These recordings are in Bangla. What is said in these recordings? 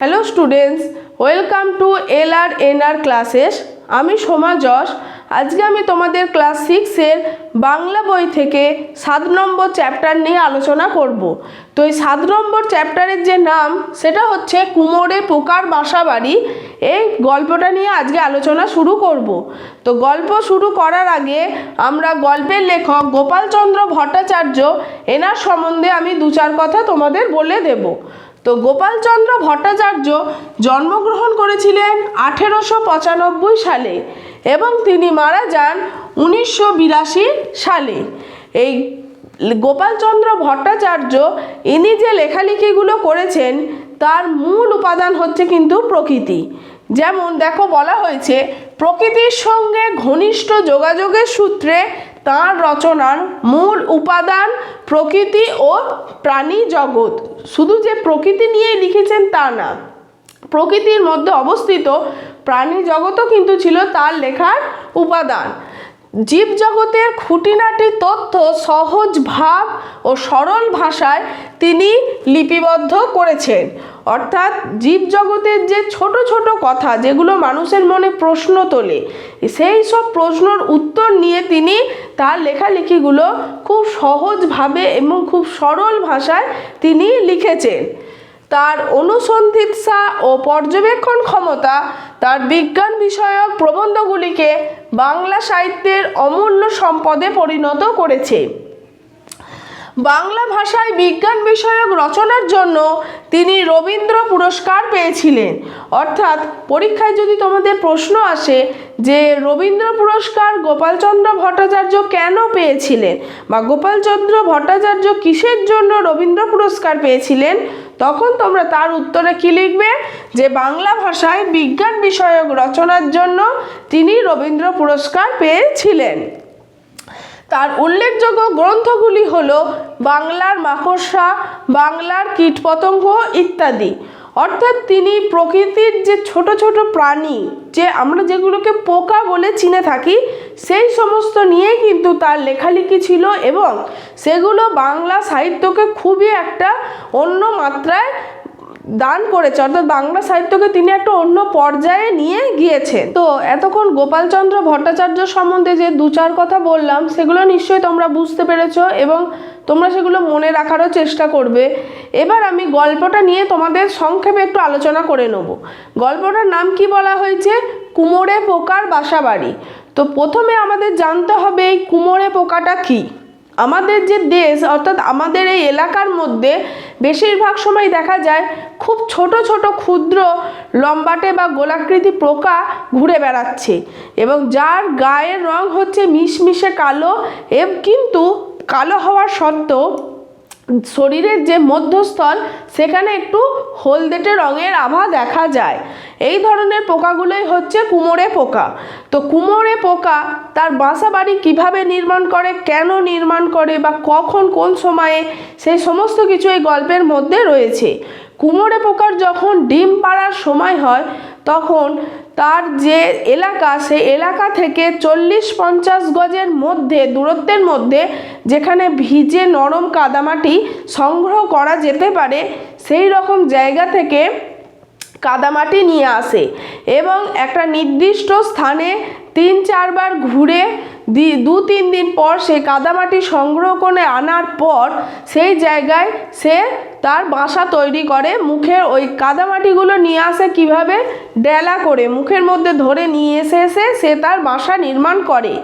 Hello students welcome to L R N R classes আমি সোমা যশ। আজকে আমি তোমাদের ক্লাস সিক্সের বাংলা বই থেকে সাত নম্বর চ্যাপ্টার নিয়ে আলোচনা করব। তো এই সাত নম্বর চ্যাপ্টারের যে নাম, সেটা হচ্ছে কুমোরে পোকার বাসা এই গল্পটা নিয়ে আজকে আলোচনা শুরু করব। তো গল্প শুরু করার আগে আমরা গল্পের লেখক গোপালচন্দ্র ভট্টাচার্য, এনার সম্বন্ধে আমি দু চার কথা তোমাদের বলে দেবো। তো গোপালচন্দ্র ভট্টাচার্য জন্মগ্রহণ করেছিলেন আঠেরোশো পঁচানব্বই সালে এবং তিনি মারা যান উনিশশো বিরাশি সালে। এই গোপালচন্দ্র ভট্টাচার্য ইনি যে লেখালেখিগুলো করেছেন, তার মূল উপাদান হচ্ছে কিন্তু প্রকৃতি। যেমন দেখো বলা হয়েছে, প্রকৃতির সঙ্গে ঘনিষ্ঠ যোগাযোগের সূত্রে তাঁর রচনার মূল উপাদান প্রকৃতি ও প্রাণী জগৎ শুধু যে প্রকৃতি নিয়ে লিখেছেন তা না, প্রকৃতির মধ্যে অবস্থিত প্রাণী জগতও কিন্তু ছিল তার লেখার উপাদান। জীবজগতের খুঁটিনাটি তথ্য সহজ ভাব ও সরল ভাষায় তিনি লিপিবদ্ধ করেছেন। অর্থাৎ জীবজগতের যে ছোট ছোট কথা যেগুলো মানুষের মনে প্রশ্ন তোলে, সেই সব প্রশ্নর উত্তর নিয়ে তিনি তার লেখালেখিগুলো খুব সহজভাবে এবং খুব সরল ভাষায় তিনি লিখেছেন। তার অনুসন্ধিৎসা ও পর্যবেক্ষণ ক্ষমতা তার বিজ্ঞান বিষয়ক প্রবন্ধগুলিকে বাংলা সাহিত্যের অমূল্য সম্পদে পরিণত করেছে। বাংলা ভাষায় বিজ্ঞান বিষয়ক রচনার জন্য তিনি রবীন্দ্র পুরস্কার পেয়েছিলেন। অর্থাৎ পরীক্ষায় যদি তোমাদের প্রশ্ন আসে যে রবীন্দ্র পুরস্কার গোপালচন্দ্র ভট্টাচার্য কেন পেয়েছিলেন বা গোপালচন্দ্র ভট্টাচার্য কিসের জন্য রবীন্দ্র পুরস্কার পেয়েছিলেন, তখন তোমরা তার উত্তরে কী লিখবে? যে বাংলা ভাষায় বিজ্ঞান বিষয়ক রচনার জন্য তিনি রবীন্দ্র পুরস্কার পেয়েছিলেন। তার উল্লেখযোগ্য গ্রন্থগুলি হল বাংলার মাকড়সা, বাংলার কীটপতঙ্গ ইত্যাদি। অর্থাৎ তিনি প্রকৃতির যে ছোট ছোট প্রাণী, যে আমরা যেগুলোকে পোকা বলে চিনে থাকি, সেই সমস্ত নিয়ে কিন্তু তার লেখালেখি ছিল এবং সেগুলো বাংলা সাহিত্যকে খুবই একটা অন্য মাত্রায় দান করেছে, অর্থাৎ বাংলা সাহিত্যকে তিনি একটা অন্য পর্যায়ে নিয়ে গিয়েছেন। তো এতক্ষণ গোপালচন্দ্র ভট্টাচার্য সম্বন্ধে যে দু চার কথা বললাম, সেগুলো নিশ্চয়ই তোমরা বুঝতে পেরেছ এবং তোমরা সেগুলো মনে রাখারও চেষ্টা করবে। এবার আমি গল্পটা নিয়ে তোমাদের সংক্ষেপে একটু আলোচনা করে নেব। গল্পটার নাম কি বলা হয়েছে? কুমোরে পোকার বাসা বাড়ি তো প্রথমে আমাদের জানতে হবে এই কুমোরে পোকাটা কী? আমাদের যে দেশ, অর্থাৎ আমাদের এই এলাকার মধ্যে বেশিরভাগ সময় দেখা যায় খুব ছোট ছোট, ক্ষুদ্র, লম্বাটে বা গোলাকৃতি পোকা ঘুরে বেড়াচ্ছে এবং যার গায়ের রং হচ্ছে মিশমিশে কালো, এব কিন্তু কালো হওয়ার সত্ত্বেও শরীরের যে মধ্যস্থল, সেখানে একটু হলদেটে রঙের আভা দেখা যায়। এই ধরনের পোকাগুলোই হচ্ছে কুমোরে পোকা। তো কুমোরে পোকা তার বাসা বাড়ি কীভাবে নির্মাণ করে, কেন নির্মাণ করে, বা কখন, কোন সময়ে সেই সমস্ত কিছু এই গল্পের মধ্যে রয়েছে। কুমোরে পোকার যখন ডিম পাড়ার সময় হয়, তখন তার যে এলাকা, সেই এলাকা থেকে চল্লিশ পঞ্চাশ গজের মধ্যে, দূরত্বের মধ্যে যেখানে ভিজে নরম কাদামাটি সংগ্রহ করা যেতে পারে, সেই রকম জায়গা থেকে কাদামাটি নিয়ে আসে এবং একটা নির্দিষ্ট স্থানে তিন চারবার ঘুরে দি, দু তিন দিন পর সে কাদামাটি সংগ্রহ করে আনার পর সেই জায়গায় সে তার বাসা তৈরি করে। মুখের ওই কাদামাটিগুলো নিয়ে আসে কীভাবে? ডেলা করে মুখের মধ্যে ধরে নিয়ে এসে এসে সে তার বাসা নির্মাণ করে।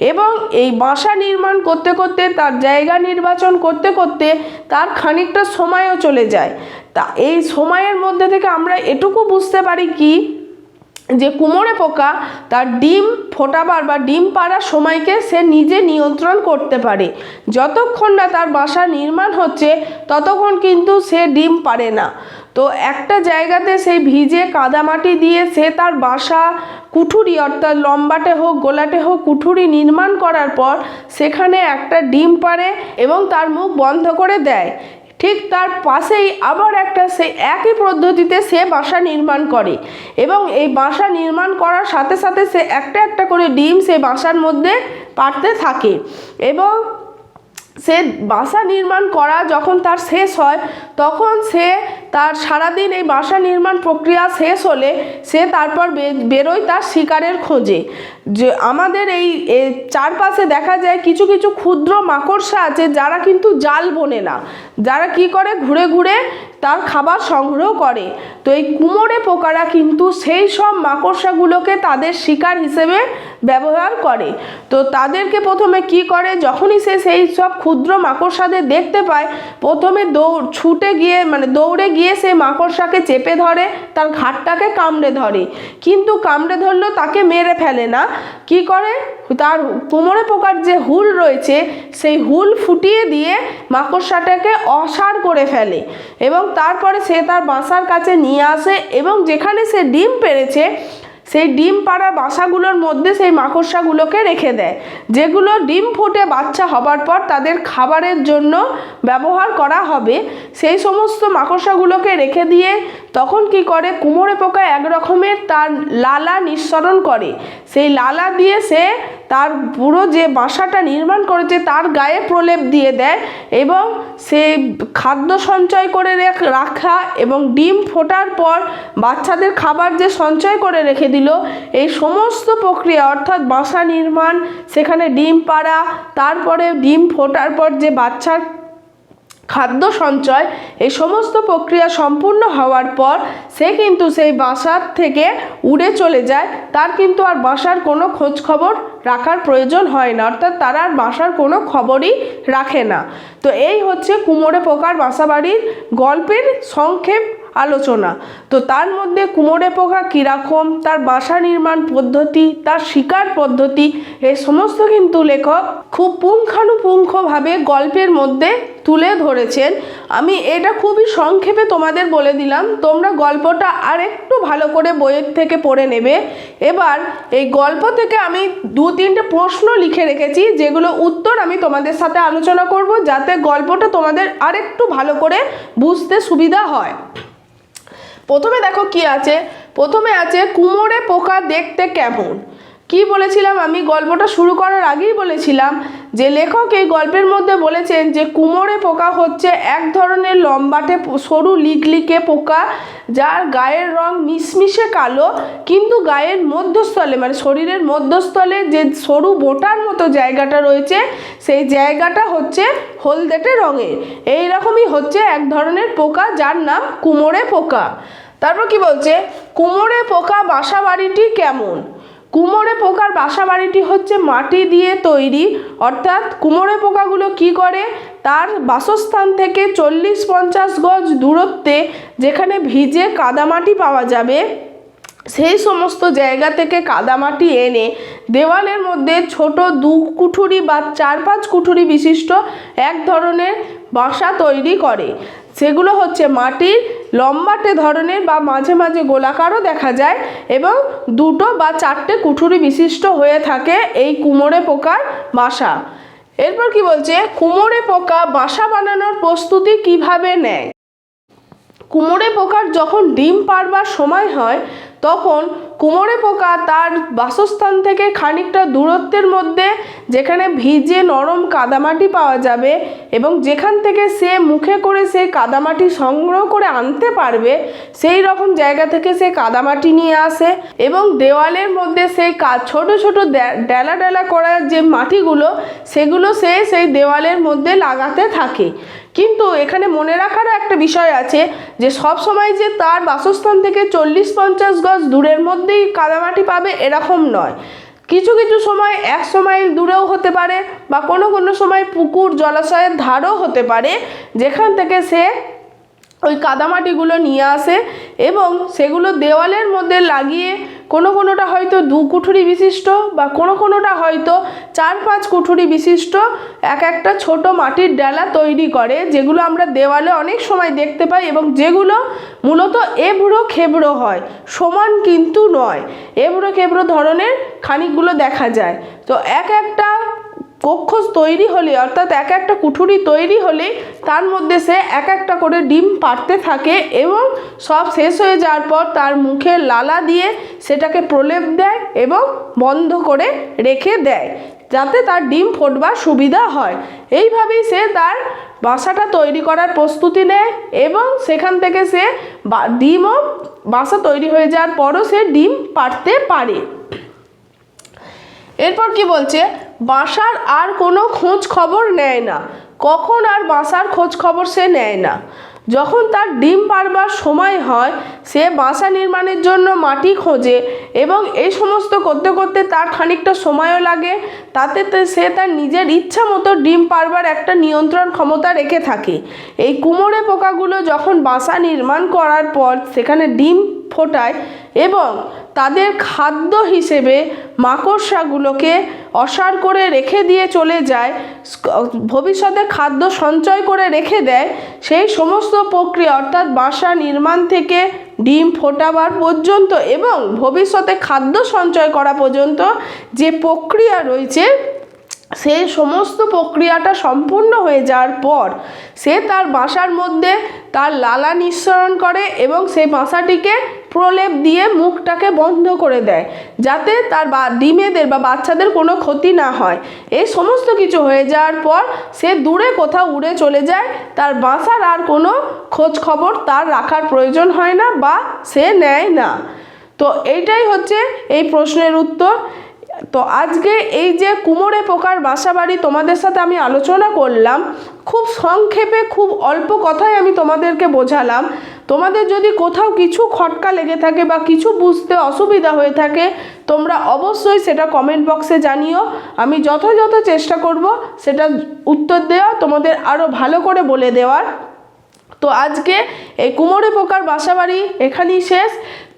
এবং এই বাসা নির্মাণ করতে করতে, তার জায়গা নির্বাচন করতে করতে তার খানিকটা সময়ও চলে যায়। তা এই সময়ের মধ্যে থেকে আমরা এটুকু বুঝতে পারি কি যে কুমোরে পোকা, তার ডিম ফোটাবার বা ডিম পাড়ার সময়কে সে নিজে নিয়ন্ত্রণ করতে পারে। যতক্ষণ না তার বাসা নির্মাণ হচ্ছে, ততক্ষণ কিন্তু সে ডিম পারে না। তো একটা জায়গাতে সেই ভিজে কাদামাটি দিয়ে সে তার বাসা, কুঠুরি অর্থাৎ লম্বাটে হোক, গোলাটে হোক, কুঠুরি নির্মাণ করার পর সেখানে একটা ডিম পারে এবং তার মুখ বন্ধ করে দেয়। ঠিক তার পাশেই আবার একটা সে একই পদ্ধতিতে সে বাসা নির্মাণ করে এবং এই বাসা নির্মাণ করার সাথে সাথে সে একটা একটা করে ডিম সে বাসার মধ্যে পারতে থাকে এবং সে বাসা নির্মাণ করা যখন তার শেষ হয়, তখন সে তার সারাদিন এই বাসা নির্মাণ প্রক্রিয়া শেষ হলে সে তারপর বেরোয় তার শিকারের খোঁজে। যে আমাদের এই চারপাশে দেখা যায় কিছু কিছু ক্ষুদ্র মাকড়সা আছে যারা কিন্তু জাল বোনে না। যারা কি করে? ঘুরে ঘুরে তার খাবার সংগ্রহ করে। তো এই কুমোরে পোকারা কিন্তু সেই সব মাকড়সাগুলোকে তাদের শিকার হিসেবে ব্যবহার করে। তো তাদেরকে প্রথমে কি করে? যখনই সে সেই সব ক্ষুদ্র মাকড়সাদের দেখতে পায়, প্রথমে দৌড়, ছুটে গিয়ে মানে দৌড়ে গিয়ে সেই মাকড়সাকে চেপে ধরে, তার ঘাটটাকে কামড়ে ধরে। কিন্তু কামড়ে ধরলেও তাকে মেরে ফেলে না। কি করে? তার কোমরে পোকার যে হুল রয়েছে, সেই হুল ফুটিয়ে দিয়ে মাকড়সাটাকে অসার করে ফেলে। এবং তারপরে সে তার বাসার কাছে নিয়ে আসে এবং যেখানে সে ডিম পেরেছে সেই ডিম পাড়া বাসাগুলোর মধ্যে সেই মাকড়সাগুলোকে রেখে দেয়। যেগুলো ডিম ফুটে বাচ্চা হবার পর তাদের খাবারের জন্য ব্যবহার করা হবে, সেই সমস্ত মাকড়সাগুলোকে রেখে দিয়ে তখন কি করে? কুমোরে পোকা এক রকমের তার লালা নিঃসরণ করে। সেই লালা দিয়ে সে তার পুরো যে বাসাটা নির্মাণ করেছে তার গায়ে প্রলেপ দিয়ে দেয় এবং সে খাদ্য সঞ্চয় করে রেখ- এবং ডিম ফোটার পর বাচ্চাদের খাবার যে সঞ্চয় করে রেখে দিল, এই সমস্ত প্রক্রিয়া অর্থাৎ বাসা নির্মাণ, সেখানে ডিম পাড়া, তারপরে ডিম ফোটার পর যে বাচ্চার খাদ্য সঞ্চয়, এই সমস্ত প্রক্রিয়া সম্পূর্ণ হওয়ার পর সে কিন্তু সেই বাসার থেকে উড়ে চলে যায়। তার কিন্তু আর বাসার কোনো খোঁজ খবর রাখার প্রয়োজন হয় না, অর্থাৎ তারা আর বাসার কোনো খবরই রাখে না। তো এই হচ্ছে কুমোরে পোকার বাসাবাড়ির গল্পের সংক্ষেপ আলোচনা। তো তার মধ্যে কুমোরে পোকা কীরকম, তার বাসা নির্মাণ পদ্ধতি, তার শিকার পদ্ধতি এ সমস্ত কিন্তু লেখক খুব পুঙ্খানুপুঙ্খভাবে গল্পের মধ্যে তুলে ধরেছেন। আমি এটা খুবই সংক্ষেপে তোমাদের বলে দিলাম। তোমরা গল্পটা আর একটু ভালো করে বইয়ের থেকে পড়ে নেবে। এবার এই গল্প থেকে আমি দু তিনটে প্রশ্ন লিখে রেখেছি, যেগুলো উত্তর আমি তোমাদের সাথে আলোচনা করব, যাতে গল্পটা তোমাদের আরেকটু ভালো করে বুঝতে সুবিধা হয়। প্রথমে দেখো কি আছে? প্রথমে আছে, কুমোরে পোকা দেখতে কেমন? কি বলেছিলাম? আমি গল্পটা শুরু করার আগেই বলেছিলাম যে লেখক এই গল্পের মধ্যে বলেছেন যে কুমোরে পোকা হচ্ছে এক ধরনের লম্বাটে সরু লিকলিকে পোকা যার গায়ের রং মিশমিশে কালো, কিন্তু গায়ের মধ্যস্থলে মানে শরীরের মধ্যস্থলে যে সরু বোটার মতো জায়গাটা রয়েছে, সেই জায়গাটা হচ্ছে হলদেটে রঙের এই রকমই হচ্ছে এক ধরনের পোকা যার নাম কুমোরে পোকা। তারপর কি বলছে? কুমোরে পোকা বাসা বাড়িটি কেমন? কুমোরে পোকার বাসা বাড়িটি হচ্ছে মাটি দিয়ে তৈরি। অর্থাৎ কুমোরে পোকাগুলো কি করে? তার বাসস্থান থেকে চল্লিশ পঞ্চাশ গজ দূরত্বে যেখানে ভিজে কাদামাটি পাওয়া যাবে, সেই সমস্ত জায়গা থেকে কাদামাটি এনে দেওয়ালের মধ্যে ছোট দু কুঠুরি বা চার পাঁচ কুঠুরি বিশিষ্ট এক ধরনের বাসা তৈরি করে। সেগুলো হচ্ছে মাটির লম্বাটে ধরনের বা মাঝে মাঝে গোলাকারও দেখা যায় এবং দুটো বা চারটে কুঠুরি বিশিষ্ট হয়ে থাকে এই কুমোরে পোকার বাসা। এরপর কি বলছে? কুমোরে পোকা বাসা বানানোর প্রস্তুতি কীভাবে নেয়? কুমোরে পোকার যখন ডিম পারবার সময় হয় তখন কুমোরে পোকা তার বাসস্থান থেকে খানিকটা দূরত্বের মধ্যে যেখানে ভিজে নরম কাদামাটি পাওয়া যাবে এবং যেখান থেকে সে মুখে করে সেই কাদামাটি সংগ্রহ করে আনতে পারবে, সেই রকম জায়গা থেকে সে কাদামাটি নিয়ে আসে এবং দেওয়ালের মধ্যে সেই ছোট ছোট ডেলা ডেলা করা যে মাটিগুলো, সেগুলো সে সেই দেওয়ালের মধ্যে লাগাতে থাকে। কিন্তু এখানে মনে রাখারও একটা বিষয় আছে যে সব সময় যে তার বাসস্থান থেকে চল্লিশ পঞ্চাশ গজ দূরের মধ্যেই কাদামাটি পাবে এরকম নয়। কিছু কিছু সময় একশো মাইল দূরেও হতে পারে বা কোনো কোনো সময় পুকুর, জলাশয়ের ধারও হতে পারে, যেখান থেকে সে ওই কাদামাটিগুলো নিয়ে আসে এবং সেগুলো দেওয়ালের মধ্যে লাগিয়ে কোনো কোনোটা হয়তো দু কুঠুরি বিশিষ্ট বা কোনো কোনোটা হয়তো চার পাঁচ কুঠুরি বিশিষ্ট, এক একটা ছোট মাটির ডালা তৈরি করে, যেগুলো আমরা দেওয়ালে অনেক সময় দেখতে পাই এবং যেগুলো মূলত এবড়ো খেবড়ো হয়, সমান কিন্তু নয়। এবড়ো খেবড়ো ধরনের খানিকগুলো দেখা যায়। তো এক একটা কক্ষ তৈরি হলে, অর্থাৎ এক একটা কুঠুরি তৈরি হলে তার মধ্যে সে এক একটা করে ডিম পাড়তে থাকে এবং সব শেষ হয়ে যাওয়ার পর তার মুখে লালা দিয়ে সেটাকে প্রলেপ দেয় এবং বন্ধ করে রেখে দেয়, যাতে তার ডিম ফোটবার সুবিধা হয়। এইভাবেই সে তার বাসাটা তৈরি করার প্রস্তুতি নেয় এবং সেখান থেকে সে ডিমও বাসা তৈরি হয়ে যাওয়ার পরও সে ডিম পাড়তে পারে। এরপর কি বলছে? বাসার আর কোনো খোঁজ খবর নেয় না। কখন আর বাসার খোঁজ খবর সে নেয় না। যখন তার ডিম পারবার সময় হয়, সে বাসা নির্মাণের জন্য মাটি খোঁজে এবং এই সমস্ত করতে করতে তার খানিকটা সময়ও লাগে। তাতে সে তার নিজের ইচ্ছা মতো ডিম পারবার একটা নিয়ন্ত্রণ ক্ষমতা রেখে থাকে। এই কুমোরে পোকাগুলো যখন বাসা নির্মাণ করার পর, সেখানে ডিম ফোটায় এবং তাদের খাদ্য হিসেবে মাকড়সাগুলোকে অসার করে রেখে দিয়ে চলে যায় ভবিষ্যতে খাদ্য সঞ্চয় করে রেখে দেয়, সেই সমস্ত প্রক্রিয়া অর্থাৎ বাসা নির্মাণ থেকে ডিম ফোটাবার পর্যন্ত এবং ভবিষ্যতে খাদ্য সঞ্চয় করা পর্যন্ত যে প্রক্রিয়া রয়েছে সেই সমস্ত প্রক্রিয়াটা সম্পূর্ণ হয়ে যাওয়ার পর সে তার বাসার মধ্যে তার লালা নিঃসরণ করে এবং সেই বাসাটিকে প্রলেপ দিয়ে মুখটাকে বন্ধ করে দেয়, যাতে তার বা, ডিমেদের বা বাচ্চাদের কোনো ক্ষতি না হয়। এই সমস্ত কিছু হয়ে যাওয়ার পর সে দূরে কোথাও উড়ে চলে যায়, তার বাসার আর কোনো খোঁজ খবর তার রাখার প্রয়োজন হয় না বা সে নেয় না। তো এইটাই হচ্ছে এই প্রশ্নের উত্তর। তো আজকে এই যে কুমোরে পোকার বাসাবাড়ি তোমাদের সাথে আমি আলোচনা করলাম, খুব সংক্ষেপে, খুব অল্প কথায় আমি তোমাদেরকে বোঝালাম। তোমাদের যদি কোথাও কিছু খটকা লেগে থাকে বা কিছু বুঝতে অসুবিধা হয়ে থাকে, তোমরা অবশ্যই সেটা কমেন্ট বক্সে জানিও। আমি যথাযথ চেষ্টা করব সেটা উত্তর দেওয়া, তোমাদের আরও ভালো করে বলে দেওয়ার। তো আজকে এই কুমোরে পোকার বাসাবাড়ি এখানেই শেষ।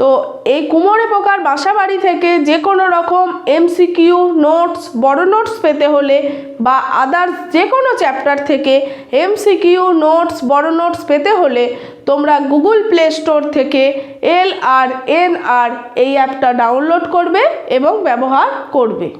তো এই কুমোরে পোকার বাসাবাড়ি থেকে যে কোনো রকম এমসিকিউ নোটস বড় নোটস পেতে হলে বা আদার্স যে কোনো চ্যাপ্টার থেকে এমসিকিউ নোটস বড় নোটস পেতে হলে তোমরা গুগল প্লে স্টোর থেকে এল আর এন আর এই অ্যাপটা ডাউনলোড করবে এবং ব্যবহার করবে।